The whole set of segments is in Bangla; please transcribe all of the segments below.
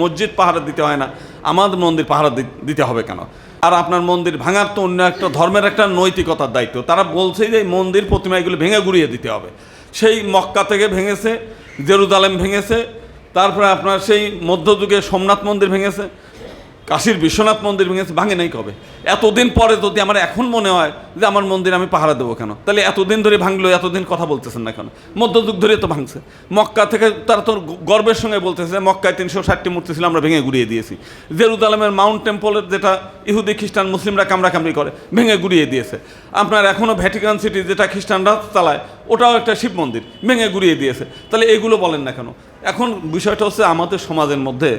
মসজিদ পাহারা দিতে হয় না, আমাদের মন্দির পাহারা দিতে হবে কেন? আর আপনার মন্দির ভাঙার তো অন্য একটা ধর্মের একটা নৈতিকতার দায়িত্ব। তারা বলছে যে মন্দির প্রতিমা এগুলো ভেঙে গুড়িয়ে দিতে হবে। সেই মক্কা থেকে ভেঙেছে জেরুদালেম ভেঙেছে, তারপরে আপনার সেই মধ্যযুগে সোমনাথ মন্দির ভেঙেছে কাশীর বিশ্বনাথ মন্দির ভেঙেছে, ভাঙে নাই কবে? এতদিন পরে যদি আমার এখন মনে হয় যে আমার মন্দির আমি পাহারা দেবো কেন? তাহলে এতদিন ধরে ভাঙলো, এতদিন কথা বলতেছেন না কেন? মধ্যযুগ ধরে তো ভাঙছে। মক্কা থেকে তারা তো গর্বের সঙ্গে বলতেছে যে মক্কায় তিনশো ষাটটি মূর্তি ছিল, আমরা ভেঙে গুড়িয়ে দিয়েছি। জেরুজালেমের মাউন্ট টেম্পলের যেটা ইহুদি খ্রিস্টান, মুসলিমরা কামড়াকামড়ি করে, ভেঙে গুড়িয়ে দিয়েছে। আপনার এখনও ভ্যাটিকান সিটি যেটা খ্রিস্টানরা চালায়, ওটাও একটা শিব মন্দির, ভেঙে গুড়িয়ে দিয়েছে। তাহলে এগুলো বলেন না কেন? এখন বিষয়টা হচ্ছে আমাদের সমাজের মধ্যে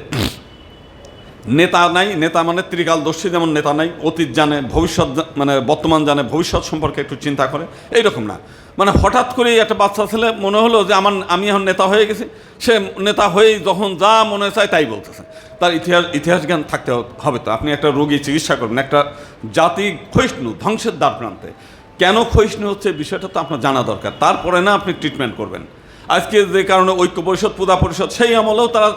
নেতা নাই, নেতা মানে ত্রিকালদর্শী যেমন নেতা নাই, অতীত জানে, ভবিষ্যৎ মানে বর্তমান জানে, ভবিষ্যৎ সম্পর্কে একটু চিন্তা করে, এইরকম না। মানে হঠাৎ করেই একটা বাচ্চা ছেলে মনে হলো যে আমার, আমি এখন নেতা হয়ে গেছি, সে নেতা হয়েই যখন যা মনে চায় তাই বলতেছে। তার ইতিহাস ইতিহাস জ্ঞান থাকতে হবে তো। আপনি একটা রোগী চিকিৎসা করবেন, একটা জাতি ক্ষয়িষ্ণু, ধ্বংসের দ্বার প্রান্তে। কেন ক্ষয়িষ্ণু হচ্ছে বিষয়টা তো আপনার জানা দরকার। তারপরে না আপনি ট্রিটমেন্ট করবেন। আজকে যে কারণে ঐক্য পরিষদ পূজা পরিষদ, সেই আমলেও তারা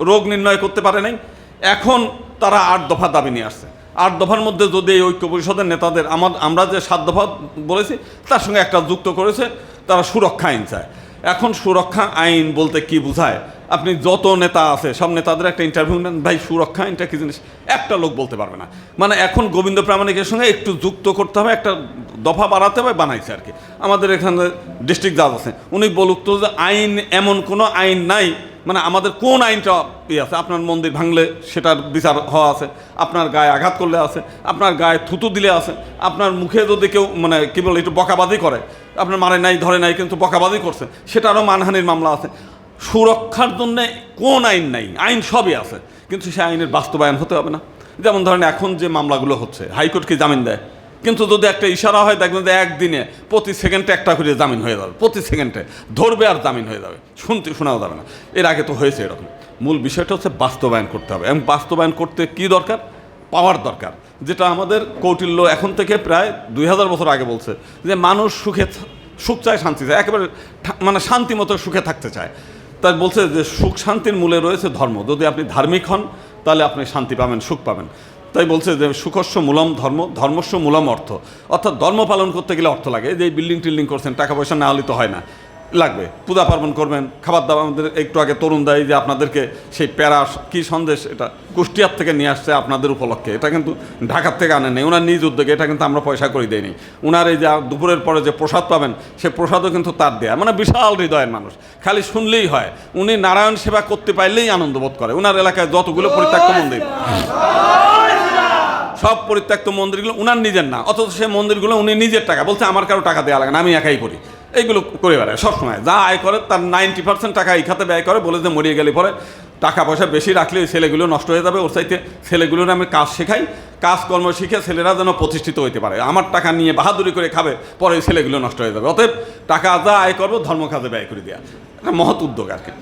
রোগ নির্ণয় করতে পারে নাই। এখন তারা আট দফা দাবি নিয়ে আসছে। আট দফার মধ্যে যদি এই ঐক্য পরিষদের নেতাদের, আমার, আমরা যে সাত দফা বলেছি, তার সঙ্গে একটা যুক্ত করেছে, তারা সুরক্ষা আইন চায়। এখন সুরক্ষা আইন বলতে কি বোঝায়? আপনি যত নেতা আছে, সব নেতাদের একটা ইন্টারভিউ নেন, ভাই, সুরক্ষা আইনটা কি জিনিস? একটা লোক বলতে পারবে না। মানে এখন গোবিন্দ প্রামাণিকের সঙ্গে একটু যুক্ত করতে হবে, একটা দফা বাড়াতে হবে, বানাইছে আর কি। আমাদের এখানে ডিস্ট্রিক্ট জাজ আছে। উনি বলুক তো যে আইন এমন কোনো আইন নাই মানে আমাদের কোন আইনটা ইয়ে আছে? আপনার মন্দির ভাঙলে সেটার বিচার হওয়া আছে, আপনার গায়ে আঘাত করলে আছে, আপনার গায়ে থুতু দিলে আছে, আপনার মুখে যদি কেউ মানে কী বলে একটু বকাবাদি করে, আপনার মারে নাই, ধরে নাই, কিন্তু বকাবাদি করছে সেটারও মানহানির মামলা আছে। সুরক্ষার জন্যে কোন আইন নাই, আইন সবই আছে, কিন্তু সে আইনের বাস্তবায়ন হতে হবে না। যেমন ধরেন এখন যে মামলাগুলো হচ্ছে, হাইকোর্ট কি জামিন দেয়? কিন্তু যদি একটা ইশারা হয়, দেখবেন যে একদিনে প্রতি সেকেন্ডে একটা করে জামিন হয়ে যাবে, প্রতি সেকেন্ডে। ধরবে আর জামিন হয়ে যাবে, শুনতে শোনাও যাবে না। এর আগে তো হয়েছে এরকম। মূল বিষয়টা হচ্ছে বাস্তবায়ন করতে হবে। এবং বাস্তবায়ন করতে কি দরকার? পাওয়ার দরকার। যেটা আমাদের কৌটিল্য এখন থেকে প্রায় দুই হাজার বছর আগে বলছে যে মানুষ সুখে সুখ চায়, শান্তি চায়। একেবারে মানে শান্তি মতো সুখে থাকতে চায়। তাই বলছে যে সুখ শান্তির মূলে রয়েছে ধর্ম। যদি আপনি ধার্মিক হন, তাহলে আপনি শান্তি পাবেন, সুখ পাবেন। তাই বলছে যে সুখস্য মূলম ধর্ম, ধর্মস্য মূলম অর্থ। অর্থাৎ ধর্ম পালন করতে গেলে অর্থ লাগে। যে বিল্ডিং টিল্ডিং করছেন টাকা পয়সা না হলে তো হয় না। লাগবে। পূজা পার্বণ করবেন খাবার দাবার আমাদের একটু আগে তরুণ দেয় যে আপনাদেরকে সেই প্যারা কি সন্দেশ এটা কুষ্টিয়ার থেকে নিয়ে আসছে আপনাদের উপলক্ষে। এটা কিন্তু ঢাকার থেকে আনেন নেই। ওনার নিজ উদ্যোগে এটা কিন্তু আমরা পয়সা করে দেয়নি ওনার এই যে দুপুরের পরে যে প্রসাদ পাবেন, সে প্রসাদও কিন্তু তার দেয়া। মানে বিশাল হৃদয়ের মানুষ। খালি শুনলেই হয়। উনি নারায়ণ সেবা করতে পারলেই আনন্দ বোধ করে। ওনার এলাকায় যতগুলো পরিত্যক্ত মন্দির। সব পরিত্যক্ত মন্দিরগুলো উনার নিজের না, অথচ সে মন্দিরগুলো উনি নিজের টাকা, বলছে আমার কারও টাকা দেওয়া লাগে না, আমি একাই করি। এইগুলো করে বেড়ায় সবসময়। যা আয় করে তার নাইনটি পার্সেন্ট টাকা এই খাতে ব্যয় করে, বলে যে মরিয়ে গেলে পরে টাকা পয়সা বেশি রাখলে ওই ছেলেগুলো নষ্ট হয়ে যাবে, ওর চাইতে ছেলেগুলোর আমি কাজ শেখাই কাজকর্ম শিখে ছেলেরা যেন প্রতিষ্ঠিত হইতে পারে। আমার টাকা নিয়ে বাহাদুরি করে খাবে, পরে ওই ছেলেগুলো নষ্ট হয়ে যাবে। অতএব টাকা যা আয় করব ধর্মখাতে ব্যয় করে দেওয়া একটা মহৎ উদ্যোগ আর কি।